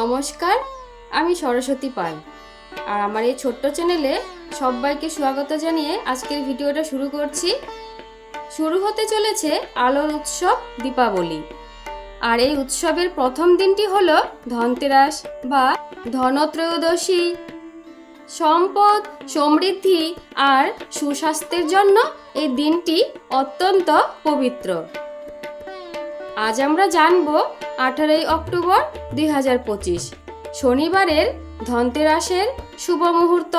নমস্কার, আমি সরস্বতী পাল। আর আমার এই ছোট্ট চ্যানেলে সবাইকে স্বাগত জানিয়ে আজকের ভিডিওটা শুরু করছি। শুরু হতে চলেছে আলোর উৎসব দীপাবলি। আর এই উৎসবের প্রথম দিনটি হলো ধনতেরাস বা ধনত্রয়োদশী। সম্পদ, সমৃদ্ধি আর সুস্বাস্থ্যের জন্য এই দিনটি অত্যন্ত পবিত্র। আজ আমরা জানব আঠারোই অক্টোবর দুই হাজার পঁচিশ, শনিবারের ধনতেরাসের শুভ মুহূর্ত,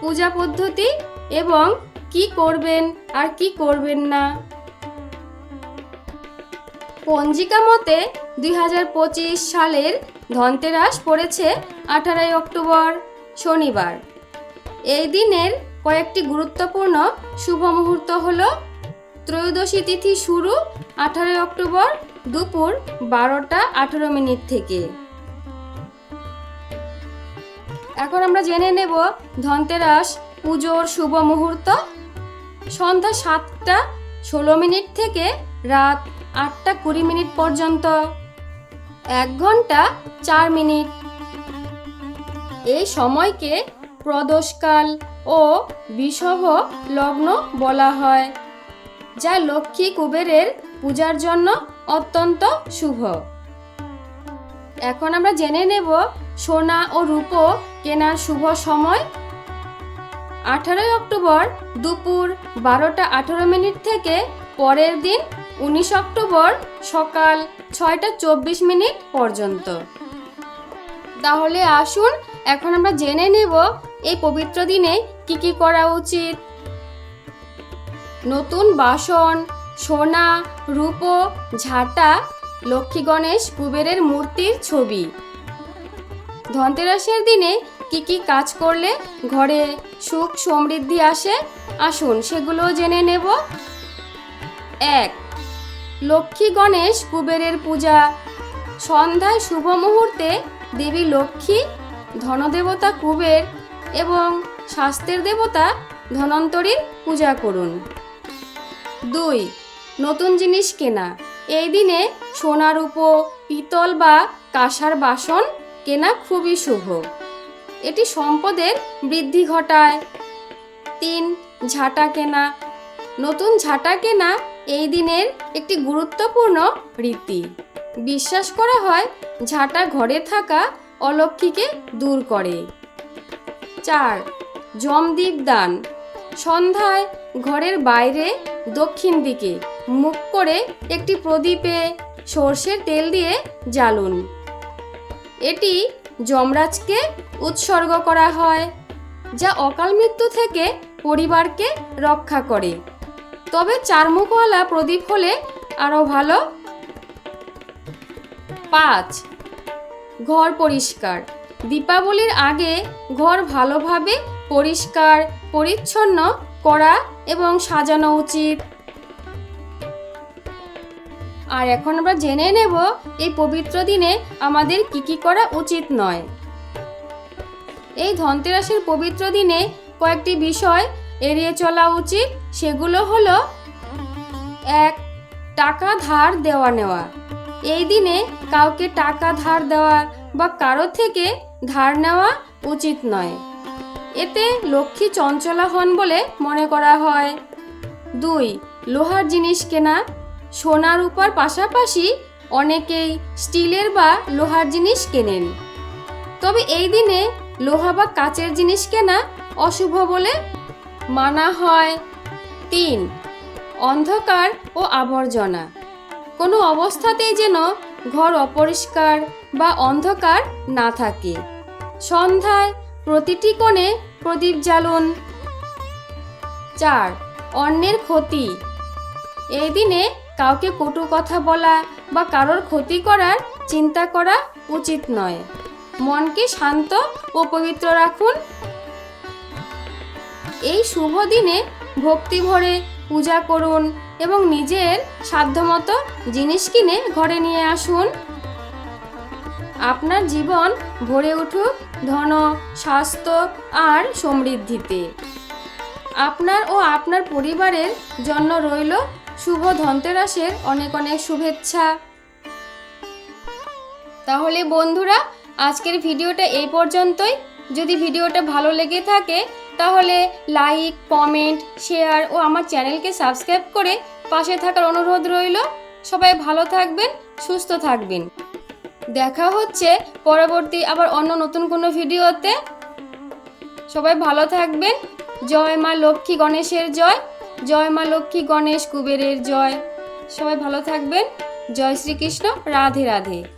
পূজা পদ্ধতি এবং কি করবেন আর কি করবেন না। পঞ্জিকা মতে দুই হাজার পঁচিশ সালের ধনতেরাস পড়েছে আঠারোই অক্টোবর, শনিবার। এই দিনের কয়েকটি গুরুত্বপূর্ণ শুভ মুহূর্ত হলো ত্রয়োদশী তিথি শুরু আঠারোই অক্টোবর দুপুর বারোটা আঠেরো মিনিট থেকে। এখন আমরা জেনে নেব ধনতেরাস পুজোর শুভ মুহূর্ত। সন্ধ্যা সাতটা ষোলো মিনিট থেকে রাত আটটা কুড়ি মিনিট পর্যন্ত। এক ঘণ্টা চার মিনিট। এই সময়কে প্রদোষকাল ও বিষভ লগ্ন বলা হয়। যা লক্ষ্মী কুবেরের পূজার জন্য অত্যন্ত শুভ। এখন আমরা জেনে নেব সোনা ও রূপো কেনার শুভ সময়। আঠারোই অক্টোবর দুপুর বারোটা আঠেরো মিনিট থেকে পরের দিন উনিশ অক্টোবর সকাল ছয়টা চব্বিশ মিনিট পর্যন্ত। তাহলে আসুন, এখন আমরা জেনে নেব এই পবিত্র দিনে কি কি করা উচিত নতুন বাসন, সোনা, রূপো, ঝাঁটা, লক্ষ্মী গণেশ কুবেরের মূর্তির ছবি। ধনতেরাসের দিনে কি কি কাজ করলে ঘরে সুখ সমৃদ্ধি আসে? আসুন সেগুলো জেনে নেব। এক, লক্ষ্মী গণেশ কুবেরের পূজা। সন্ধ্যায় শুভ মুহূর্তে দেবী লক্ষ্মী, ধনদেবতা কুবের এবং স্বাস্থ্যের দেবতা ধনন্তরীর পূজা করুন। দুই, নতুন জিনিস কেনা। এই দিনে সোনার উপ, পিতল বা কাঁসার বাসন কেনা খুবই শুভ। এটি সম্পদের বৃদ্ধি ঘটায়। তিন, ঝাঁটা কেনা। নতুন ঝাঁটা কেনা এই দিনের একটি গুরুত্বপূর্ণ রীতি। বিশ্বাস করা হয়, ঝাঁটা ঘরে থাকা অলক্ষীকে দূর করে। চার, জমদীপ দান। সন্ধ্যায় ঘরের বাইরে, দক্ষিণ দিকে, মুখ করে একটি প্রদীপে সর্ষের তেল দিয়ে জ্বালুন। এটি যমরাজকে উৎসর্গ করা হয়, যা অকাল মৃত্যু থেকে পরিবারকে রক্ষা করে। তবে চারমুখওয়ালা প্রদীপ হলে আরও ভালো। পাঁচ, ঘর পরিষ্কার। দীপাবলির আগে ঘর ভালোভাবে পরিষ্কার, পরিচ্ছন্ন করা এবং সাজানো উচিত। আর এখন আমরা জেনে নেব, এই পবিত্র দিনে আমাদের কি কি করা উচিত নয়। এই ধনতেরাসের পবিত্র দিনে কয়েকটি বিষয় এড়িয়ে চলা উচিত, সেগুলো হলো এক, টাকা ধার দেওয়া নেওয়া। এই দিনে কাউকে টাকা ধার দেওয়া বা কারও থেকে ধার নেওয়া উচিত নয়। এতে লক্ষ্মী চঞ্চলা হন বলে মনে করা হয়। দুই, লোহার জিনিস কেনা। সোনার রূপার পাশাপাশি অনেকেই স্টিলের বা লোহার জিনিস কেনেন। তবে এই দিনে লোহা বা কাচের জিনিস কেনা অশুভ বলে মানা হয়। তিন, অন্ধকার ও আবর্জনা। কোনো অবস্থাতেই যেন ঘর অপরিষ্কার বা অন্ধকার না থাকে। সন্ধ্যায় প্রতিটি কোণে প্রদীপ জ্বালুন। চার, অন্যের ক্ষতি। এই দিনে কাউকে কটু কথা বলা বা কারোর ক্ষতি করার চিন্তা করা উচিত নয়। মনকে শান্ত ও পবিত্র রাখুন। এই শুভ দিনে ভক্তি ভরে পূজা করুন এবং নিজের সাধ্যমতো জিনিস কিনে ঘরে নিয়ে আসুন। আপনার জীবন ভরে উঠুক ধন, স্বাস্থ্য আর সমৃদ্ধিতে। আপনার ও আপনার পরিবারের জন্য রইল শুভ ধনতেরাসের অনেক অনেক শুভেচ্ছা। তাহলে বন্ধুরা, আজকের ভিডিওটা এই পর্যন্তই। যদি ভিডিওটা ভালো লেগে থাকে, তাহলে লাইক, কমেন্ট, শেয়ার ও আমার চ্যানেলকে সাবস্ক্রাইব করে পাশে থাকার অনুরোধ রইল। সবাই ভালো থাকবেন, সুস্থ থাকবেন। দেখা হচ্ছে পরবর্তী আবার অন্য নতুন কোনো ভিডিওতে। সবাই ভালো থাকবেন। জয় মা লক্ষ্মী গণেশের জয়। জয় মা লক্ষ্মী গণেশ কুবেরের জয়। সবাই ভালো থাকবেন। জয় শ্রীকৃষ্ণ। রাধে রাধে।